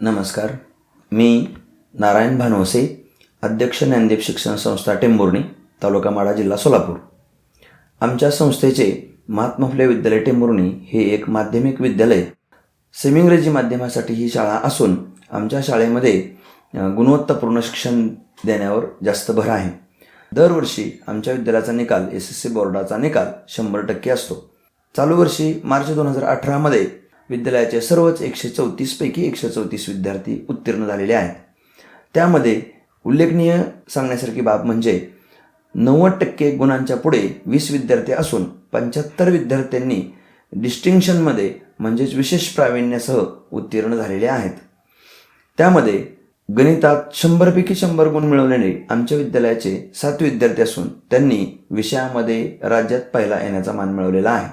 नमस्कार. मी नारायण भानवसे अध्यक्ष ज्ञानदेव शिक्षण संस्था टेंभुर्णी तालुका माडा जिल्हा सोलापूर. आमच्या संस्थेचे महात्मा फुले विद्यालय टेंभुर्णी हे एक माध्यमिक विद्यालय. सेमी इंग्रजी माध्यमासाठी ही शाळा असून आमच्या शाळेमध्ये गुणवत्तापूर्ण शिक्षण देण्यावर जास्त भर आहे. दरवर्षी आमच्या विद्यालयाचा निकाल एस एस सी बोर्डाचा निकाल शंभर टक्के असतो. चालू वर्षी मार्च दोन हजार अठरामध्ये विद्यालयाचे सर्वच एकशे चौतीसपैकी एकशे चौतीस विद्यार्थी उत्तीर्ण झालेले आहेत. त्यामध्ये उल्लेखनीय सांगण्यासारखी बाब म्हणजे नव्वद टक्के गुणांच्या पुढे वीस विद्यार्थी असून पंच्याहत्तर विद्यार्थ्यांनी डिस्टिंक्शनमध्ये म्हणजेच विशेष प्रावीण्यासह उत्तीर्ण झालेले आहेत. त्यामध्ये गणितात शंभरपैकी शंभर गुण मिळवलेले आमच्या विद्यालयाचे सात विद्यार्थी असून त्यांनी विषयामध्ये राज्यात पहिला येण्याचा मान मिळवलेला आहे.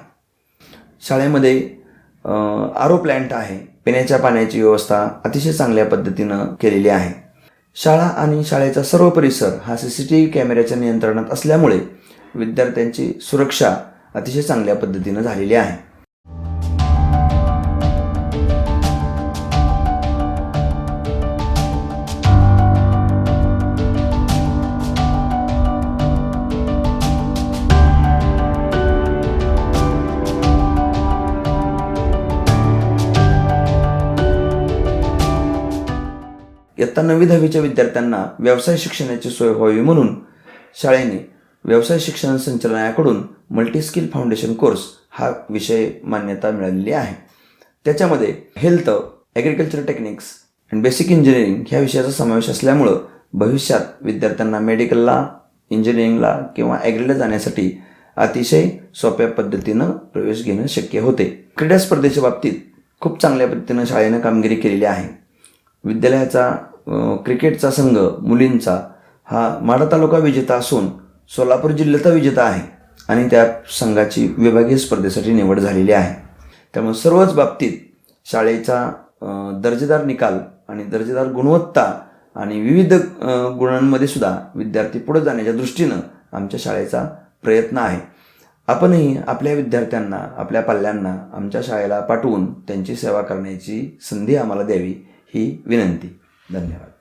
शाळेमध्ये आरो प्लॅन्ट आहे. पिण्याच्या पाण्याची व्यवस्था अतिशय चांगल्या पद्धतीनं केलेली आहे. शाळा आणि शाळेचा सर्व परिसर हा सी सी टी व्ही कॅमेऱ्याच्या नियंत्रणात असल्यामुळे विद्यार्थ्यांची सुरक्षा अतिशय चांगल्या पद्धतीनं झालेली आहे. इयत्ता नववी दहावीच्या विद्यार्थ्यांना व्यवसाय शिक्षणाची सोय व्हावी म्हणून शाळेने व्यवसाय शिक्षण संचालनाकडून मल्टीस्किल फाउंडेशन कोर्स हा विषय मान्यता मिळालेली आहे. त्याच्यामध्ये health agriculture techniques and basic engineering ह्या विषयाचा समावेश असल्यामुळं भविष्यात विद्यार्थ्यांना मेडिकलला इंजिनिअरिंगला किंवा ॲग्रीला जाण्यासाठी अतिशय सोप्या पद्धतीनं प्रवेश घेणं शक्य होते. क्रीडा स्पर्धेच्या बाबतीत खूप चांगल्या पद्धतीनं शाळेनं कामगिरी केलेली आहे. विद्यालयाचा क्रिकेटचा संघ मुलींचा हा माढा तालुका विजेता असून सोलापूर जिल्ह्याचा विजेता आहे आणि त्या संघाची विभागीय स्पर्धेसाठी निवड झालेली आहे. त्यामुळे सर्वच बाबतीत शाळेचा दर्जेदार निकाल आणि दर्जेदार गुणवत्ता आणि विविध गुणांमध्ये सुद्धा विद्यार्थी पुढे जाण्याच्या दृष्टीनं आमच्या शाळेचा प्रयत्न आहे. आपणही आपल्या विद्यार्थ्यांना आपल्या पाल्यांना आमच्या शाळेला पाठवून त्यांची सेवा करण्याची संधी आम्हाला द्यावी. ही विनंती. धन्यवाद.